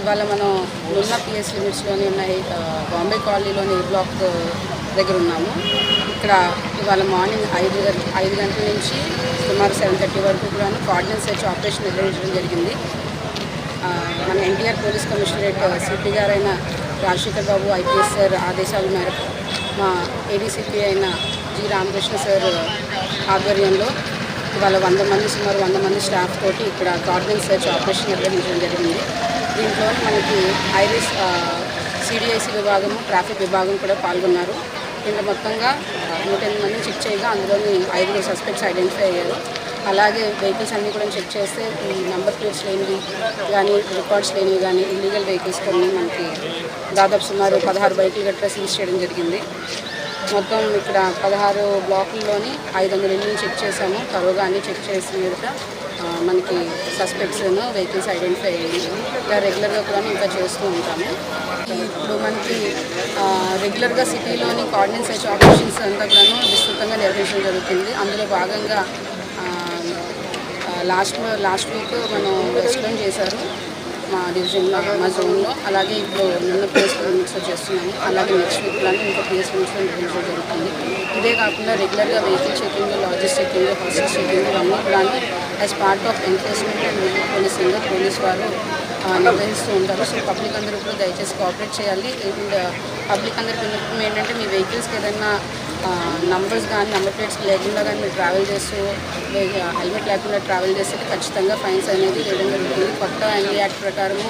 ఇవాళ మనం ఉన్న పిఎస్ లిమిట్స్లోనే ఉన్న బాంబే కాలనీలోని ఏ బ్లాక్ దగ్గర ఉన్నాము. ఇక్కడ ఇవాళ మార్నింగ్ ఐదు ఐదు గంటల నుంచి సుమారు సెవెన్ థర్టీ వరకు కూడా కోఆర్డినేట్ సెర్చ్ ఆపరేషన్ నిర్వహించడం జరిగింది. మన ఎన్టీఆర్ పోలీస్ కమిషనరేట్ సిపి గారైన రాజశేఖర్ బాబు ఐపీఎస్ సార్ ఆదేశాల మేరకు మా ఏడీసీపీ అయిన జి రామకృష్ణ సార్ ఆధ్వర్యంలో ఇవాళ వంద మంది సుమారు వంద మంది స్టాఫ్ తోటి ఇక్కడ గార్డెన్ సెర్చ్ ఆపరేషన్ నిర్వహించడం జరిగింది. దీంట్లో మనకి ఐరిస్ సిడిఐసి విభాగము ట్రాఫిక్ విభాగం కూడా పాల్గొన్నారు. దీంట్లో మొత్తంగా నూట ఎనిమిది మందిని చెక్ చేయగా అందులోని ఐదుగురు సస్పెక్ట్స్ ఐడెంటిఫై అయ్యారు. అలాగే వెహికల్స్ అన్నీ కూడా చెక్ చేస్తే ఈ నెంబర్ ప్లేట్స్ లేనివి కానీ రికార్డ్స్ లేనివి కానీ ఇల్లీగల్ వెహికల్స్ కొన్ని మనకి దాదాపు సుమారు పదహారు బైకులు గట్రా సీజ్ చేయడం జరిగింది. మొత్తం ఇక్కడ పదహారు బ్లాకుల్లోని ఐదు వందల ఇల్లు చెక్ చేసాము త్వరగా అన్నీ చెక్ చేసిన మీద మనకి సస్పెక్ట్స్ వెహికల్స్ ఐడెంటిఫై అయ్యాయి ఇలా రెగ్యులర్గా కూడా ఇంకా చేస్తూ ఉంటాము. ఇప్పుడు మనకి రెగ్యులర్గా సిటీలోని కోఆర్డినేట్ సెర్చ్ ఆపరేషన్స్ అంతా కూడా విస్తృతంగా నిర్వహించడం జరుగుతుంది. అందులో భాగంగా లాస్ట్ లాస్ట్ వీక్ మనం వెస్ట్లో చేశారు. మా డివిజన్లో మా జోన్లో అలాగే ఇప్పుడు నిన్న ప్లేస్ చేస్తున్నాము. అలాగే నెక్స్ట్ వీక్లో ఇంకో ప్లేస్ లిమిట్స్లో నిర్వహించడం జరుగుతుంది. ఇదే కాకుండా రెగ్యులర్గా వెహికల్ చెకింగ్ లాజిస్ట్ చెకింగ్ హాస్టల్ చెకింగ్ ఇవన్నీ కూడా as part of enforcement and policing police వారు నిర్వహిస్తూ ఉంటారు. సో పబ్లిక్ అందరూ కూడా దయచేసి కోఆపరేట్ చేయాలి. అండ్ పబ్లిక్ అందరికి విన్నపం ఏంటంటే మీ వెహికల్స్కి ఏదైనా నంబర్స్ కానీ నెంబర్ ప్లేట్స్ లేకుండా కానీ మీరు ట్రావెల్ చేస్తూ హెల్మెట్ లేకుండా ట్రావెల్ చేస్తే ఖచ్చితంగా ఫైన్స్ అనేది వేయడం జరుగుతుంది కొత్త ఎన్ఈ యాక్ట్ ప్రకారము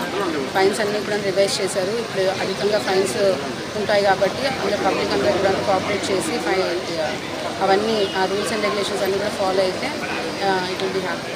ఫైన్స్ అన్నీ కూడా రివైజ్ చేశారు. ఇప్పుడు అధికంగా ఫైన్స్ ఉంటాయి కాబట్టి అందరు పబ్లిక్ అందరూ కూడా కోఆపరేట్ చేసి ఫైన్ అవన్నీ ఆ రూల్స్ అండ్ రెగ్యులేషన్స్ అన్నీ కూడా ఫాలో అయితే ఇట్ విల్ బి హ్యాపీ.